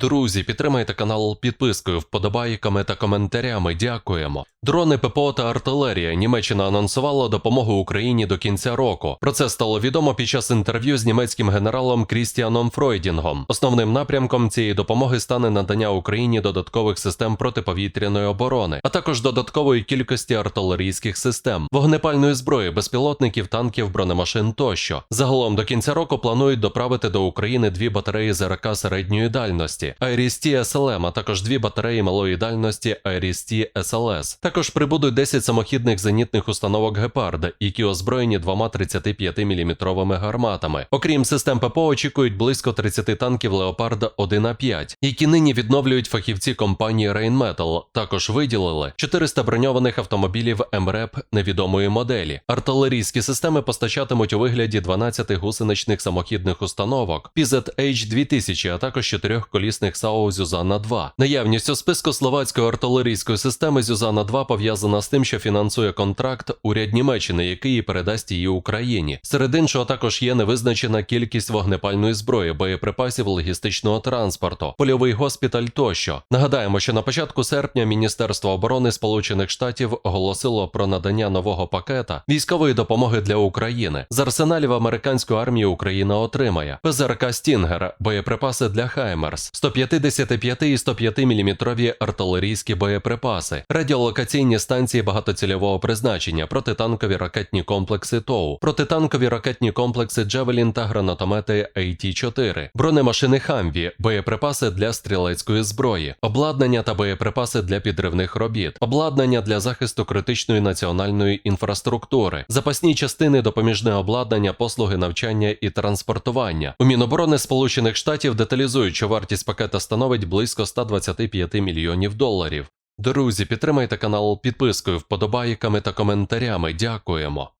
Друзі, підтримайте канал підпискою, вподобайками та коментарями. Дякуємо. Дрони ППО та артилерія. Німеччина анонсувала допомогу Україні до кінця року. Про це стало відомо під час інтерв'ю з німецьким генералом Крістіаном Фройдінгом. Основним напрямком цієї допомоги стане надання Україні додаткових систем протиповітряної оборони, а також додаткової кількості артилерійських систем, вогнепальної зброї, безпілотників, танків, бронемашин тощо. Загалом до кінця року планують доправити до України дві батареї ЗРК середньої дальності Айрісті СЛМ, а також дві батареї малої дальності Айрісті СЛС. Також прибудуть 10 самохідних зенітних установок Гепард, які озброєні двома 35-мм гарматами. Окрім систем ППО, очікують близько 30 танків Леопард 1А5, які нині відновлюють фахівці компанії Rheinmetall. Також виділили 400 броньованих автомобілів МРЕП невідомої моделі. Артилерійські системи постачатимуть у вигляді 12 гусеничних самохідних установок PZH 2000, а також чотирьохколісних САУ Зюзанна 2. Наявність у списку словацької артилерійської системи Зюзанна 2 пов'язана з тим, що фінансує контракт уряд Німеччини, який і передасть її Україні. Серед іншого також є невизначена кількість вогнепальної зброї, боєприпасів, логістичного транспорту, польовий госпіталь тощо. Нагадаємо, що на початку серпня Міністерство оборони Сполучених Штатів оголосило про надання нового пакета військової допомоги для України. З арсеналів американської армії Україна отримає ПЗРК Стінгер, боєприпаси для Хаймерс, 155 і 105 мм артилерійські боєприпаси, радіолокаційні станції багатоцільового призначення, протитанкові ракетні комплекси ТОУ, протитанкові ракетні комплекси Джевелін та гранатомети AT-4, бронемашини Хамві, боєприпаси для стрілецької зброї, обладнання та боєприпаси для підривних робіт, обладнання для захисту критичної національної інфраструктури, запасні частини, допоміжне обладнання, послуги навчання і транспортування. У Міноборони Сполучених Штатів деталізують, що вартість пакета становить близько 125 мільйонів доларів. Друзі, підтримайте канал підпискою, вподобайками та коментарями. Дякуємо.